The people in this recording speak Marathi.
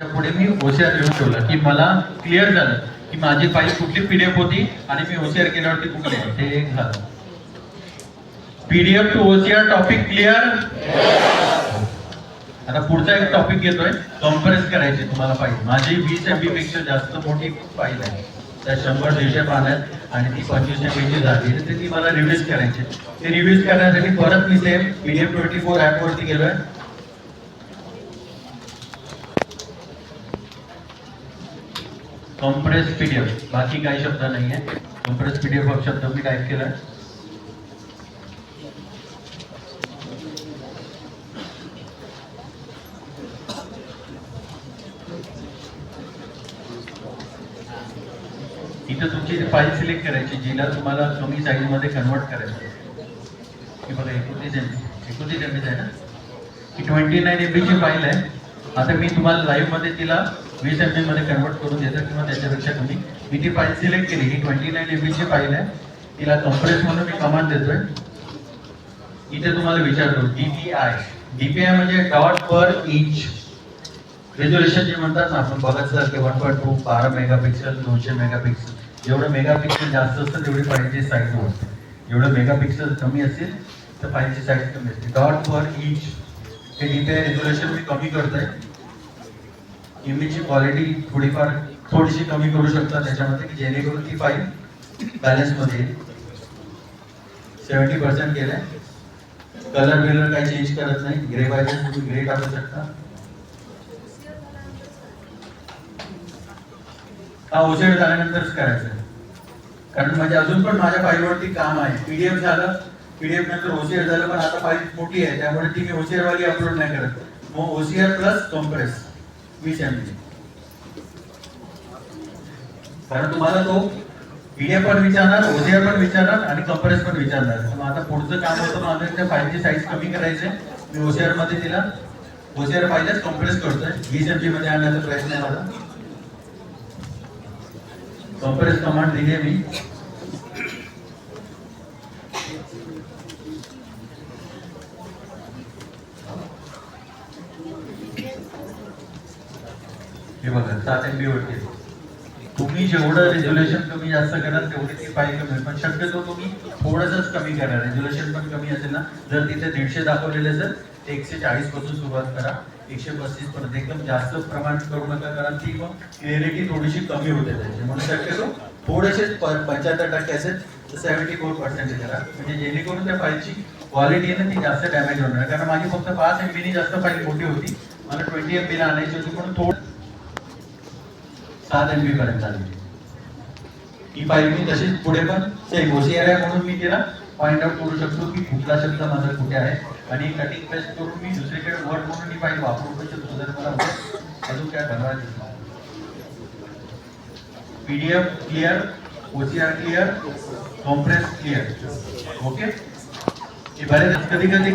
पुढे मी होशियार लिहून ठेवलं की मला क्लिअर झालं की माझी फाईल कुठली पीडीएफ होती आणि मी होशियार केल्यावरती कुठली आहे. ते एक झालं. PDF to OCR topic clear आता पुढचा एक टॉपिक घेतोय. कॉम्प्रेस करायची तुम्हाला फाईल माझी वीस एम बी पेक्षा जास्त मोठी फाईल आहे. त्या शंभर दीडशे पाण्यात आणि ती पंचवीस एम बीची झाली. तर ती मला रिव्ह्यूज करायची ते रिव्ह्यूज करण्यासाठी परत मी ते पीडीएफ ट्वेंटी फोर ॲपवरती गेलोय. कॉम्प्रेस पीडीएफ बाकी काही शब्द नाही आहे. कॉम्प्रेस पीडीएफ हा शब्द मी टाईप केला आहे इथं तुमची फाईल सिलेक्ट करायची जिला तुम्हाला कमी साईजमध्ये कन्वर्ट करायचं ही बघा एकोणतीस एम एकोणतीस एम आहे ना? ही ट्वेंटी नाईन एम बीची फाईल आहे. आता मी तुम्हाला लाईव्हमध्ये तिला वीस एम बी मध्ये कन्वर्ट करून देतो किंवा त्याच्यापेक्षा कमी. मी ती फाईल सिलेक्ट केली. ही ट्वेंटी नाईन एम बीची फाईल आहे. तिला कम्प्रेस म्हणून मी कमांड देतोय. इथे तुम्हाला विचारतो. डीपीआय डीपीआय म्हणजे डॉट पर इंच रेझोल्युशन जे म्हणतात ना आपण बघत सर की वन पॉईंट टू बारा मेगापिक्सल दोनशे मेगापिक्सल जेवढं मेगापिक्सल जास्त असतं तेवढी फाईलची साईज वाढते. जेवढं मेगापिक्सल कमी असेल तर फाईलची साईज कमी असते. डॉट पर इंच हे डीपीआय रेझोल्युशन मी कमी करतोय. इमेजची क्वालिटी थोडीफार थोडीशी कमी करू शकता त्याच्यामध्ये की जेणेकरून ती फाईल बॅलन्समध्ये येईल. सेवन्टी पर्सेंट केलंय. कलर बिलर काही चेंज करत नाही. ग्रे पाहिजे तुम्ही ग्रे टाकू शकता. हा उशीर झाल्यानंतरच करायचं. कारण म्हणजे अजून पण माझ्या फाईलवरती काम आहे. पीडीएफ झालं पीडीएफ नंतर ओसीआर झालं पण आता फाईल मोठी आहे त्यामुळे ती मी ओसीआर वाली अपलोड नाही करत. मग ओसीआर प्लस कॉम्प्रेस वीस एम कारण तुम्हाला तो पीडीएफ पण विचारणार ओसीआर पण विचारणार आणि कॉम्प्रेस पण विचारणार. मग आता पुढचं काम होतं माझं त्या फाईलची साईज कमी करायचे मी ओसीआरमध्ये तिला ओसीआर फाईलच कॉम्प्रेस करतोय. वीस एममध्ये आणण्याचा प्रयत्न आहे माझा. कॉम्प्रेस कमांड दिली आहे मी. हे बघा सात वरती तुम्ही जेवढं रेझोल्युशन कमी जास्त कराल तेवढी ती फाईल कमी पण शक्यतो तुम्ही थोडंसंच कमी करा रेझोल्युशन पण कमी असेल ना जर तिथे दीडशे दाखवलेले असेल एकशे चाळीसपासून सुरुवात करा. एकशे पस्तीस पर्यंत. एकदम जास्त प्रमाण करू नका कारण ती मग क्लिअरिटी थोडीशी कमी होते त्याची. म्हणून शक्यतो थोडेसे पंच्याहत्तर टक्के असेल तर सेव्हन्टी फोर पर्सेंट करा. म्हणजे जेणेकरून त्या फाईलची क्वालिटी आहे ना ती जास्त डॅमेज होणार. कारण माझी फक्त पाच एम बीनी जास्त फाईल मोठी होती. मला ट्वेंटी एम बीला आणायची होती म्हणून थोडं सात एम बी पर्यंत आली ही फाईल मी तशीच पुढे पण सेम ओसीआर आहे म्हणून मी तिला फाइंड आउट करू शकतो की कुठला शब्द माझा कुठे आहे आणि कटिंग पेस्ट करून मी दुसरीकडे वर्ड म्हणून ही फाईल वापरू शकतो. जर मला अजून काय बनवायचं PDF clear OCR clear compress clear okay हे बरेच कधी कधी